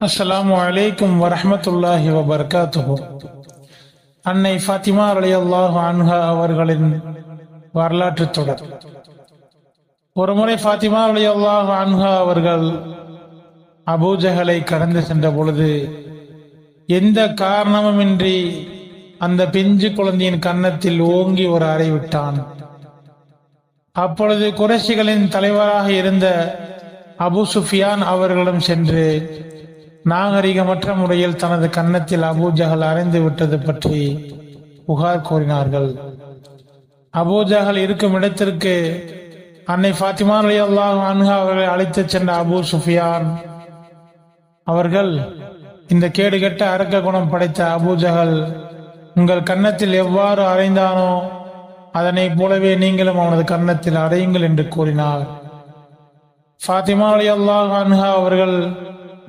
அஸ்ஸலாமு வலைக்கும் வரமத்துல்லாஹி வபரகாத்துஹு. அன்னை ஃபாத்திமா ரலியல்லாஹு அன்ஹா அவர்களின் வரலாற்று தொடர். ஒருமுறை ஃபாத்திமா ரலியல்லாஹு அன்ஹா அவர்கள் அபூஜகளை கடந்து சென்ற பொழுது எந்த காரணமுமின்றி அந்த பிஞ்சு குழந்தையின் கன்னத்தில் ஓங்கி ஒரு அறை விட்டான். அப்பொழுது குறைஷிகளின் தலைவராக இருந்த அபு சுஃபியான் அவர்களிடம் சென்று நாகரிகமற்ற முறையில் தனது கன்னத்தில் அபூஜகல் அறைந்து விட்டது பற்றி புகார் கூறினார்கள். அபூஜகல் இருக்கும் இடத்திற்கு அன்னை ஃபாத்திமா அலி அல்லாஹ் அன்ஹா அவர்களை அழைத்துச் சென்ற அபு சுஃபியான் அவர்கள் இந்த கேடுகெட்ட அரக்க குணம் படைத்த அபூஜகல் உங்கள் கன்னத்தில் எவ்வாறு அறைந்தானோ அதனைப் போலவே நீங்களும் அவனது கன்னத்தில் அறையுங்கள் என்று கூறினார். ஃபாத்திமா அலி அல்லாஹ் அன்ஹா அவர்கள்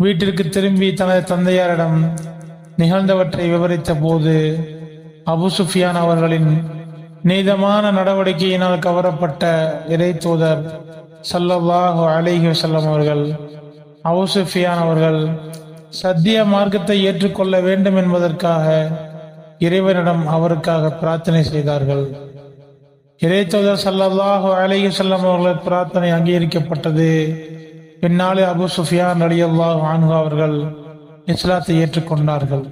வீட்டிற்கு திரும்பி தனது தந்தையாரிடம் நிகழ்ந்தவற்றை விவரித்த போது அபு சுஃபியான் அவர்களின் நீதமான நடவடிக்கையினால் கவரப்பட்ட இறை தூதர் சல்லல்லாஹு அலிஹி வசல்லம் அவர்கள் அபு சுஃபியான் அவர்கள் சத்திய மார்க்கத்தை ஏற்றுக்கொள்ள வேண்டும் என்பதற்காக இறைவனிடம் அவருக்காக பிரார்த்தனை செய்தார்கள். இறைத்தூதர் சல்லல்லாஹு அலிஹி வஸல்லம் அவர்கள் பிரார்த்தனை அங்கீகரிக்கப்பட்டது. பின்னாலே அபு சுஃபியான் அலி அல்லாஹ் வானு அவர்கள் இஸ்லாத்தை ஏற்றுக்கொண்டார்கள்.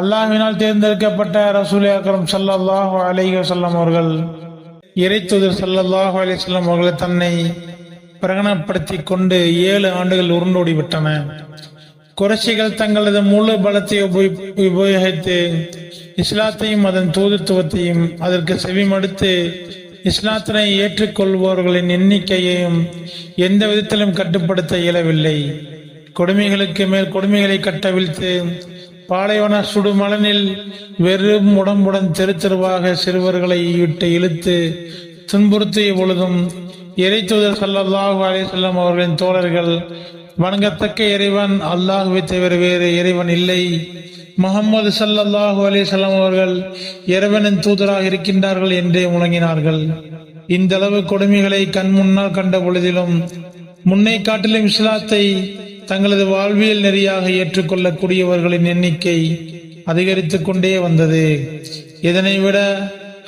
அல்லாஹினால் தேர்ந்தெடுக்கப்பட்ட ரசூல் அக்ரம் சல்லாஹ் அலி வஸல்லம் அவர்கள் இறைத்துதர் சல்லாஹ் அலி வல்லம் அவர்களை தன்னை பிரகடனப்படுத்தி கொண்டு ஏழு ஆண்டுகள் உருண்டோடி விட்டன. குறைச்சிகள் தங்களது முழு பலத்தை உபயோகித்து இஸ்லாத்தையும் அதன் தூதுத்துவத்தையும் அதற்கு செவிமடுத்து இஸ்லாத்தினை ஏற்றுக்கொள்பவர்களின் எண்ணிக்கையையும் எந்த விதத்திலும் கட்டுப்படுத்த இயலவில்லை. கொடுமைகளுக்கு மேல் கொடுமைகளை கட்டவிழ்த்து பாலைவன சுடுமலனில் வெறும் உடம்புடன் தெரு தெருவாக சிறுவர்களை விட்டு இழுத்து துன்புறுத்திய பொழுதும் இறைத்தூதர் ஸல்லல்லாஹு அலைஹி வஸல்லம் அவர்களின் தோழர்கள் வணங்கத்தக்க இறைவன் அல்லாஹுவை தவிர வேறு இறைவன் இல்லை. முகமது ஸல்லல்லாஹு அலிசல்லாம் அவர்கள் இறைவனின் தூதராக இருக்கின்றார்கள் என்றே முழங்கினார்கள். இந்த அளவு கொடுமைகளை கண் முன்னால் கண்ட பொழுதிலும் முன்னை காட்டிலும் இஸ்லாத்தை தங்களது வாழ்வியல் நெறியாக ஏற்றுக்கொள்ளக்கூடியவர்களின் எண்ணிக்கை அதிகரித்துக் கொண்டே வந்தது. இதனை விட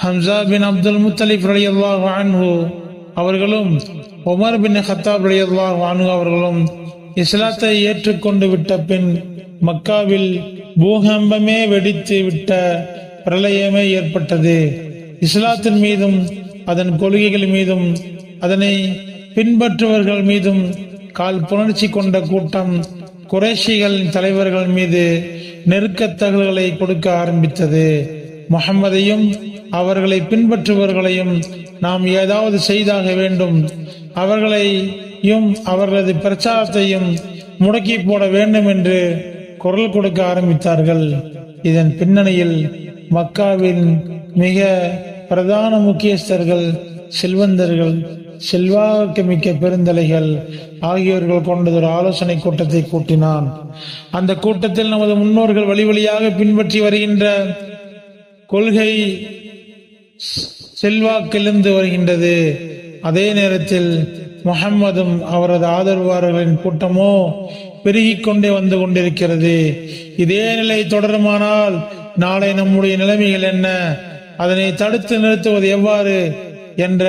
ஹம்சா பின் அப்துல் முத்தலிப் ரலியல்லாஹு அன்ஹு அவர்களும் ஒமர் பின் ஹத்தாப் ரலியல்லாஹு அன்ஹு அவர்களும் இஸ்லாத்தை ஏற்றுக்கொண்டு விட்ட பின் மக்காவில் பூகம்பமே வெடித்து விட்ட பிரளயமே ஏற்பட்டது. இஸ்லாத்தின் மீதும் அதன் கொள்கைகள் மீதும் அதனை பின்பற்றுவர்கள் மீதும் கால் புணர்ச்சி கொண்ட கூட்டம் குறைஷிகளின் தலைவர்கள் மீது நெருக்கத்தகவல்களை கொடுக்க ஆரம்பித்தது. முகம்மதையும் அவர்களை பின்பற்றுபவர்களையும் நாம் ஏதாவது செய்தாக வேண்டும். அவர்களையும் அவர்களது பிரச்சாரத்தையும் முடக்கி போட வேண்டும் என்று குரல் கொடுக்க ஆரம்பித்தார்கள். இதன் பின்னணியில் மக்காவின் மிக பிரதான முக்கியஸ்தர்கள் செல்வந்தர்கள் செல்வாக்கு மிக்க பெருந்தலைகள் ஆகியோர்கள் கொண்டதொரு ஆலோசனை கூட்டத்தை கூட்டினான். அந்த கூட்டத்தில் நமது முன்னோர்கள் வழி வழியாக பின்பற்றி வருகின்ற கொள்கை செல்வாக்கிலிருந்து வருகின்றது. அதே நேரத்தில் முகம்மதும் அவரது ஆதரவாளர்களின் கூட்டமோ பெருகிக் கொண்டே வந்து கொண்டிருக்கிறது. இதே நிலை தொடருமானால் நாளை நம்முடைய நிலைமைகள் என்ன? அதனை தடுத்து நிறுத்துவது எவ்வாறு? என்ற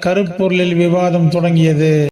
கருப்பொருளில் விவாதம் தொடங்கியது.